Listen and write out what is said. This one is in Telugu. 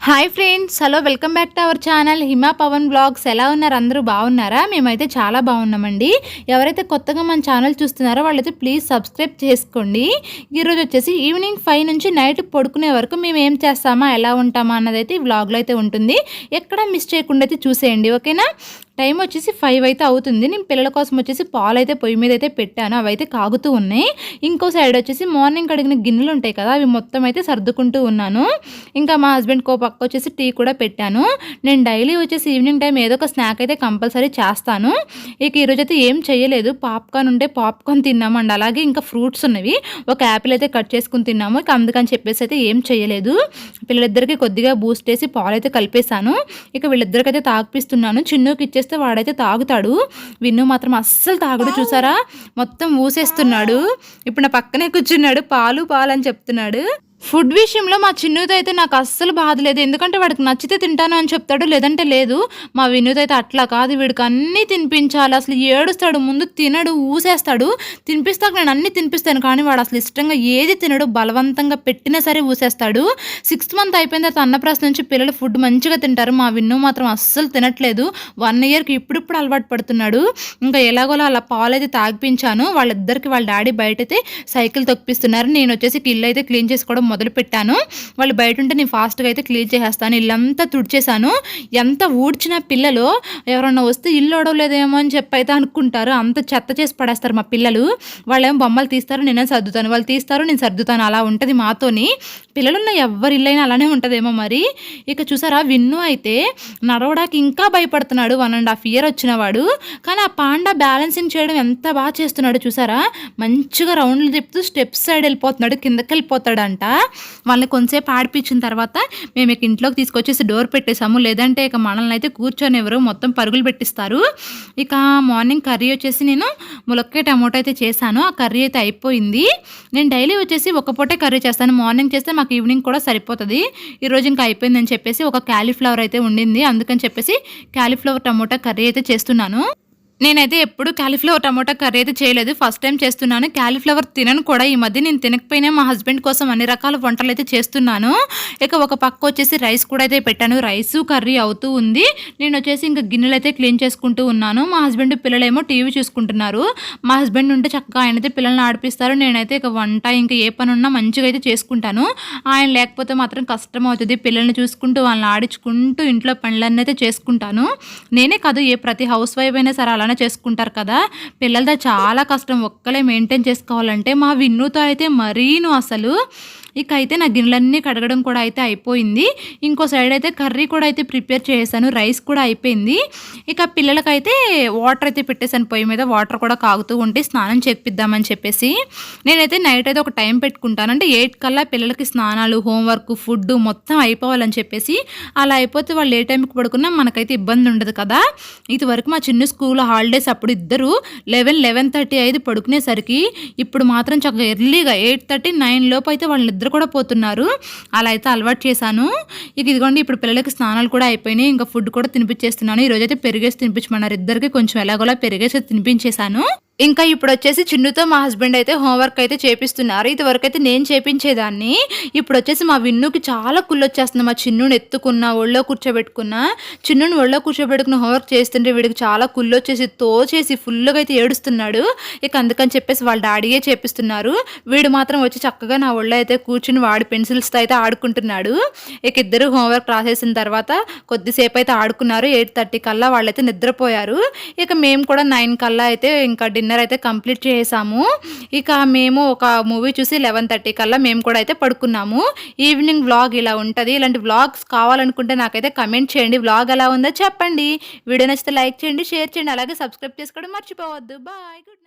Hi friends hello welcome back to our channel Hima Pavan blogs ఎలా ఉన్నారు? అందరూ బాగున్నారా? మేమైతే చాలా బాగున్నామండి. ఎవరైతే కొత్తగా మన ఛానల్ చూస్తున్నారో వాళ్ళైతే ప్లీజ్ సబ్స్క్రైబ్ చేసుకోండి. ఈరోజు వచ్చేసి ఈవినింగ్ ఫైవ్ నుంచి నైట్ పడుకునే వరకు మేము ఏం చేస్తామా ఎలా ఉంటామా అన్నదైతే ఈ వ్లాగ్లో అయితే ఉంటుంది. ఎక్కడ మిస్ చేయకుండా అయితే చూసేయండి ఓకేనా టైం వచ్చేసి ఫైవ్ అయితే అవుతుంది. నేను పిల్లల కోసం వచ్చేసి పాలు అయితే పొయ్యి మీద అయితే పెట్టాను. అవి అయితే కాగుతూ ఉన్నాయి. ఇంకో సైడ్ వచ్చేసి మార్నింగ్ కడిగిన గిన్నెలు ఉంటాయి కదా అవి మొత్తం అయితే సర్దుకుంటూ ఉన్నాను. ఇంకా మా హస్బెండ్ కో పక్క వచ్చేసి టీ కూడా పెట్టాను. నేను డైలీ వచ్చేసి ఈవినింగ్ టైం ఏదో ఒక స్నాక్ అయితే కంపల్సరీ చేస్తాను. ఇక ఈరోజు అయితే ఏం చేయలేదు. పాప్కార్న్ ఉంటే పాప్కార్న్ తిన్నాము అండ్ అలాగే ఇంకా ఫ్రూట్స్ ఉన్నవి ఒక యాపిల్ అయితే కట్ చేసుకుని తిన్నాము. ఇక అందుకని చెప్పేసి అయితే ఏం చేయలేదు. పిల్లలిద్దరికి కొద్దిగా బూస్ట్ వేసి పాలు అయితే కలిపేశాను. ఇక వీళ్ళిద్దరికైతే తాగిపిస్తున్నాను. చిన్నుకి ఇచ్చేసి చేస్తే వాడైతే తాగుతాడు. విన్ను మాత్రం అస్సలు తాగుడు చూసారా? మొత్తం ఊసేస్తున్నాడు. ఇప్పుడు నా పక్కనే కూర్చున్నాడు. పాలు పాలు అని చెప్తున్నాడు. ఫుడ్ విషయంలో మా చిన్నుతో అయితే నాకు అస్సలు బాధ లేదు. ఎందుకంటే వాడికి నచ్చితే తింటాను అని చెప్తాడు లేదంటే లేదు. మా వినూత్ అయితే అట్లా కాదు. వీడికి అన్నీ తినిపించాలి. అసలు ఏడుస్తాడు ముందు తినడు ఊసేస్తాడు. తినిపిస్తాక నేను అన్నీ తినిపిస్తాను కానీ వాడు అసలు ఇష్టంగా ఏది తినడు బలవంతంగా పెట్టినా సరే ఊసేస్తాడు. సిక్స్త్ మంత్ అయిపోయిన తర్వాత అన్నప్రాస నుంచి పిల్లలు ఫుడ్ మంచిగా తింటారు. మా విన్ను మాత్రం అస్సలు తినట్లేదు. వన్ ఇయర్కి ఇప్పుడిప్పుడు అలవాటు పడుతున్నాడు. ఇంకా ఎలాగోలా అలా పాలు అయితే తాగిపించాను. వాళ్ళిద్దరికి వాళ్ళ డాడీ బయట అయితే సైకిల్ తొప్పిస్తున్నారు నేను వచ్చేసి ఇల్లు అయితే క్లీన్ చేసుకోవడం మొదలు పెట్టాను వాళ్ళు బయట ఉంటే నేను ఫాస్ట్గా అయితే క్లీన్ చేసేస్తాను. ఇల్లంతా తుడిచేశాను. ఎంత ఊడ్చిన పిల్లలు ఎవరన్నా వస్తే ఇల్లు ఓడవలేదేమో అని చెప్పి అయితే అనుకుంటారు. అంత చెత్త చేసి పడేస్తారు మా పిల్లలు. వాళ్ళేమో బొమ్మలు తీస్తారు నేనే సర్దుతాను. వాళ్ళు తీస్తారు నేను సర్దుతాను. అలా ఉంటుంది మాతోని. పిల్లలున్న ఎవరి ఇల్లైనా అలానే ఉంటుందేమో మరి. ఇక చూసారా విన్ను అయితే నడవడానికి ఇంకా భయపడుతున్నాడు. వన్ అండ్ హాఫ్ ఇయర్ వచ్చినవాడు కానీ ఆ పాండా బ్యాలెన్సింగ్ చేయడం ఎంత బాగా చేస్తున్నాడు చూసారా? మంచిగా రౌండ్లు తిప్పుతూ స్టెప్స్ సైడ్ వెళ్ళిపోతున్నాడు కిందకి వెళ్ళిపోతాడంట. వాళ్ళని కొంతసేపు ఆడిపించిన తర్వాత మేము ఇక ఇంట్లోకి తీసుకొచ్చేసి డోర్ పెట్టేసాము లేదంటే ఇక మనల్ని అయితే కూర్చొనివ్వరు మొత్తం పరుగులు పెట్టిస్తారు. ఇక మార్నింగ్ కర్రీ వచ్చేసి నేను ములక్కాయ టమోటా అయితే చేశాను. ఆ కర్రీ అయితే అయిపోయింది. నేను డైలీ వచ్చేసి ఒక పూటే కర్రీ చేస్తాను. మార్నింగ్ చేస్తే మాకు ఈవినింగ్ కూడా సరిపోతుంది. ఈరోజు ఇంకా అయిపోయిందని చెప్పేసి ఒక క్యాలీఫ్లవర్ అయితే ఉండింది. అందుకని చెప్పేసి క్యాలీఫ్లవర్ టమోటా కర్రీ అయితే చేస్తున్నాను. నేనైతే ఎప్పుడు క్యాలీఫ్లవర్ టమోటా కర్రీ అయితే చేయలేదు. ఫస్ట్ టైం చేస్తున్నాను. క్యాలీఫ్లవర్ తినను కూడా. ఈ మధ్య నేను తినకపోయినా మా హస్బెండ్ కోసం అన్ని రకాల వంటలు అయితే చేస్తున్నాను. ఇక ఒక పక్క వచ్చేసి రైస్ కూడా అయితే పెట్టాను. రైస్ కర్రీ అవుతూ ఉంది. నేను వచ్చేసి ఇంకా గిన్నెలు అయితే క్లీన్ చేసుకుంటూ ఉన్నాను. మా హస్బెండ్ పిల్లలేమో టీవీ చూసుకుంటున్నారు. మా హస్బెండ్ ఉంటే చక్కగా ఆయన అయితే పిల్లల్ని ఆడిపిస్తారు. నేనైతే ఇక వంట ఇంకా ఏ పని ఉన్నా మంచిగా అయితే చేసుకుంటాను. ఆయన లేకపోతే మాత్రం కష్టం అవుతుంది. పిల్లల్ని చూసుకుంటూ వాళ్ళని ఆడించుకుంటూ ఇంట్లో పనులన్నీ అయితే చేసుకుంటాను. నేనే కాదు ఏ ప్రతి హౌస్ వైఫ్ అయినా సరే అలా అలానే చేసుకుంటారు కదా. పిల్లలతో చాలా కష్టం. ఒక్కలే మెయింటైన్ చేసుకోవాలంటే మా విన్నుతో అయితే మరీను అసలు. ఇక అయితే నా గిన్నెలన్నీ కడగడం కూడా అయితే అయిపోయింది. ఇంకో సైడ్ అయితే కర్రీ కూడా అయితే ప్రిపేర్ చేశాను. రైస్ కూడా అయిపోయింది. ఇక పిల్లలకైతే వాటర్ అయితే పెట్టేశాను. పొయ్యి మీద వాటర్ కూడా కాగుతూ ఉంటే స్నానం చేపిద్దామని చెప్పేసి. నేనైతే నైట్ అయితే ఒక టైం పెట్టుకుంటాను. అంటే ఎయిట్ కల్లా పిల్లలకి స్నానాలు హోంవర్క్ ఫుడ్ మొత్తం అయిపోవాలని చెప్పేసి. అలా అయిపోతే వాళ్ళు ఏ టైంకి పడుకున్నా మనకైతే ఇబ్బంది ఉండదు కదా. ఇదివరకు మా చిన్న స్కూల్ హాలిడేస్ అప్పుడు ఇద్దరు లెవెన్ లెవెన్ థర్టీ అయితే పడుకునేసరికి. ఇప్పుడు మాత్రం చక్కగా ఎర్లీగా ఎయిట్ థర్టీ నైన్ లోపు అయితే వాళ్ళు నిద్ర కూడా పోతున్నారు. అలా అయితే అలవాటు చేశాను. ఇక ఇదిగోండి ఇప్పుడు పిల్లలకి స్నానాలు కూడా అయిపోయినాయి. ఇంకా ఫుడ్ కూడా తినిపించేస్తున్నాను. ఈరోజు అయితే పెరిగేసి తినిపించమన్నారు. ఇద్దరికి కొంచెం ఎలాగోలా పెరిగేసి తినిపించేశాను. ఇంకా ఇప్పుడు వచ్చేసి చిన్నుతో మా హస్బెండ్ అయితే హోంవర్క్ అయితే చేపిస్తున్నారు. ఇదివరకు అయితే నేను చేపించేదాన్ని. ఇప్పుడు వచ్చేసి మా విన్నుకి చాలా కుళ్ళు వచ్చేస్తుంది మా చిన్నుని ఎత్తుకున్న ఒళ్ళో కూర్చోబెట్టుకున్న. చిన్నుని ఒళ్ళో కూర్చోబెట్టుకున్న హోంవర్క్ చేస్తుంటే వీడికి చాలా కుళ్ళు వచ్చేసి తోచేసి ఫుల్గా అయితే ఏడుస్తున్నాడు. ఇక అందుకని చెప్పేసి వాళ్ళ డాడీయే చేపిస్తున్నారు. వీడు మాత్రం వచ్చి చక్కగా నా ఒళ్ళో అయితే కూర్చుని వాడి పెన్సిల్స్తో అయితే ఆడుకుంటున్నాడు. ఇక ఇద్దరు హోంవర్క్ రాసేసిన తర్వాత కొద్దిసేపు అయితే ఆడుకున్నారు. ఎయిట్ థర్టీ కల్లా వాళ్ళైతే నిద్రపోయారు. ఇక మేము కూడా నైన్ కల్లా అయితే ఇంకా డిన్నర్ డిన్నర్ అయితే కంప్లీట్ చేసాము. ఇక మేము ఒక మూవీ చూసి లెవెన్ థర్టీ కల్లా మేము కూడా అయితే పడుకున్నాము. ఈవినింగ్ వ్లాగ్ ఇలా ఉంటుంది. ఇలాంటి వ్లాగ్స్ కావాలనుకుంటే నాకైతే కమెంట్ చేయండి. వ్లాగ్ ఎలా ఉందో చెప్పండి. వీడియో నచ్చితే లైక్ చేయండి షేర్ చేయండి. అలాగే సబ్స్క్రైబ్ చేసుకోవడం మర్చిపోవద్దు. Bye good